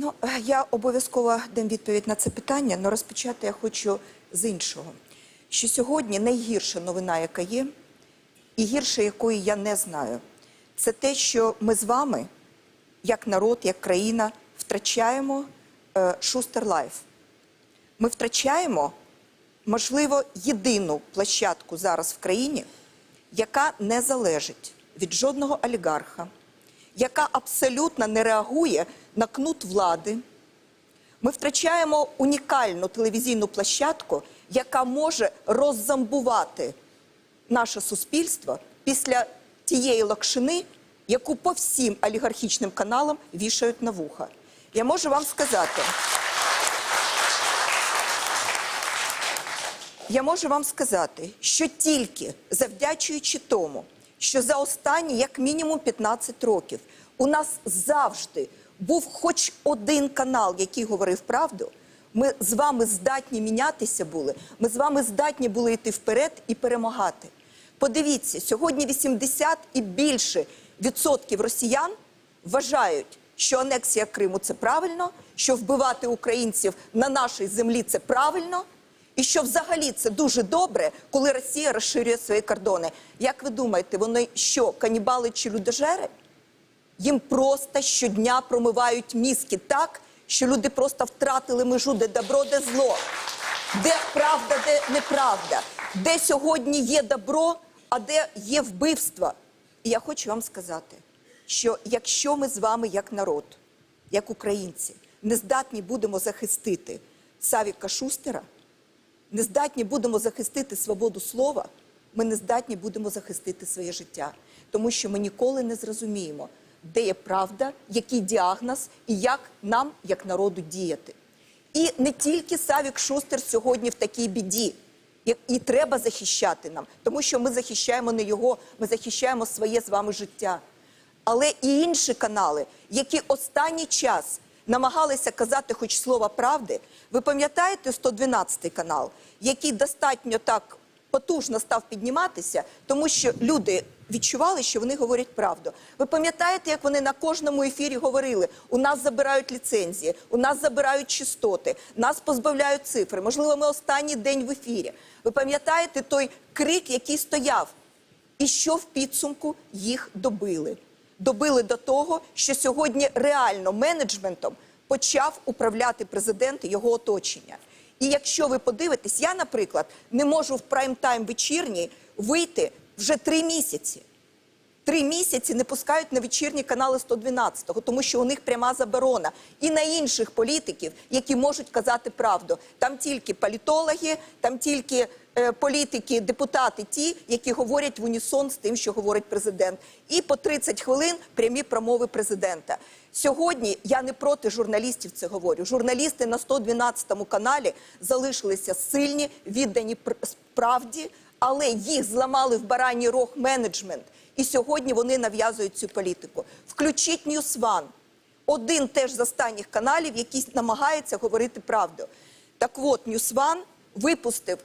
Ну, е, я обов'язково дам відповідь на це питання, але розпочати я хочу з іншого. Що сьогодні найгірша новина, яка є, і гірша, якої я не знаю, це те, що ми з вами, як народ, як країна, втрачаємо е, Шустер Лайф. Ми втрачаємо, можливо, єдину площадку зараз в країні, яка не залежить від жодного олігарха, яка абсолютно не реагує на кнут влади. Ми втрачаємо унікальну телевізійну площадку, яка може роззамбувати наше суспільство після тієї лакшини, яку по всім олігархічним каналам вішають на вуха. Я можу вам сказати. Я можу вам сказати, що тільки завдячуючи тому, що за останні як мінімум 15 років у нас завжди був хоч один канал, який говорив правду. Ми з вами здатні мінятися були. Ми з вами здатні були йти вперед і перемагати. Подивіться, сьогодні 80 і більше відсотків росіян вважають, що анексія Криму це правильно, що вбивати українців на нашій землі це правильно. І що взагалі це дуже добре, коли Росія розширює свої кордони. Як ви думаєте, вони що, канібали чи людожери? Їм просто щодня промивають мізки так, що люди просто втратили межу, де добро, де зло, де правда, де неправда, де сьогодні є добро, а де є вбивство. І я хочу вам сказати, що якщо ми з вами, як народ, як українці, не здатні будемо захистити Савіка Шустера, не здатні будемо захистити свободу слова, ми не здатні будемо захистити своє життя, тому що ми ніколи не зрозуміємо, де є правда, який діагноз і як нам, як народу, діяти. І не тільки Савік Шустер сьогодні в такій біді, і треба захищати нам, тому що ми захищаємо не його, ми захищаємо своє з вами життя. Але і інші канали, які останній час намагалися казати хоч слово правди. Ви пам'ятаєте 112 канал, який достатньо так потужно став підніматися, тому що люди відчували, що вони говорять правду. Ви пам'ятаєте, як вони на кожному ефірі говорили: у нас забирають ліцензії, у нас забирають частоти, нас позбавляють цифри. Можливо, ми останній день в ефірі. Ви пам'ятаєте той крик, який стояв? І що в підсумку їх добили? Добили до того, що сьогодні реально менеджментом почав управляти президент його оточення. І якщо ви подивитесь, я, наприклад, не можу в прайм-тайм вечірній вийти вже три місяці. Три місяці не пускають на вечірні канали 112-го, тому що у них пряма заборона. І на інших політиків, які можуть казати правду. Там тільки політологи, там тільки е, політики, депутати, ті, які говорять в унісон з тим, що говорить президент. І по 30 хвилин прямі промови президента. Сьогодні я не проти журналістів це говорю. Журналісти на 112-му каналі залишилися сильні, віддані пр- справді, але їх зламали в бараній рог менеджмент. І сьогодні вони нав'язують цю політику. Включіть One. Один теж з останніх каналів, який намагається говорити правду. Так от, One випустив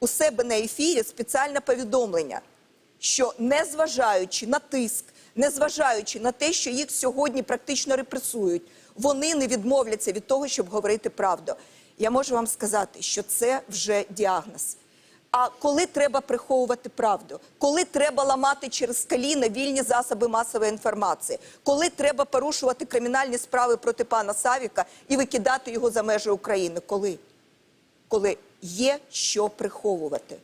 у себе на ефірі спеціальне повідомлення, що незважаючи на тиск, незважаючи на те, що їх сьогодні практично репресують, вони не відмовляться від того, щоб говорити правду. Я можу вам сказати, що це вже діагноз. А коли треба приховувати правду, коли треба ламати через коліна вільні засоби масової інформації, коли треба порушувати кримінальні справи проти пана Савіка і викидати його за межі України, коли? Коли є що приховувати.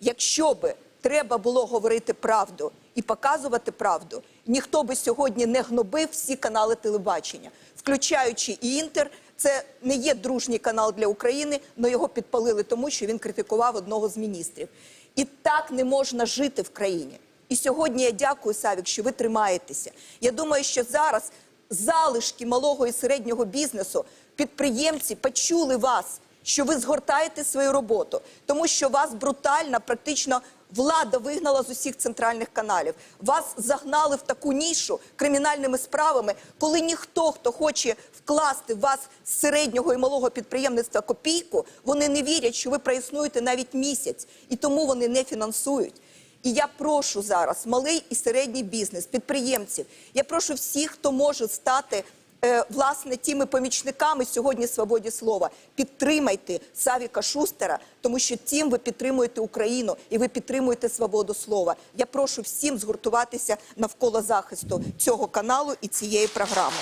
Якщо би треба було говорити правду і показувати правду, ніхто би сьогодні не гнобив всі канали телебачення, включаючи і інтер. Це не є дружній канал для України, але його підпалили тому, що він критикував одного з міністрів. І так не можна жити в країні. І сьогодні я дякую, Савік, що ви тримаєтеся. Я думаю, що зараз залишки малого і середнього бізнесу, підприємці почули вас, що ви згортаєте свою роботу, тому що вас брутально, практично влада вигнала з усіх центральних каналів. Вас загнали в таку нішу кримінальними справами, коли ніхто, хто хоче вкласти вас з середнього і малого підприємництва копійку, вони не вірять, що ви проіснуєте навіть місяць, і тому вони не фінансують. І я прошу зараз малий і середній бізнес, підприємців. Я прошу всіх, хто може стати е, власне тими помічниками сьогодні свободі слова. Підтримайте Савіка Шустера, тому що тим ви підтримуєте Україну і ви підтримуєте свободу слова. Я прошу всім згуртуватися навколо захисту цього каналу і цієї програми.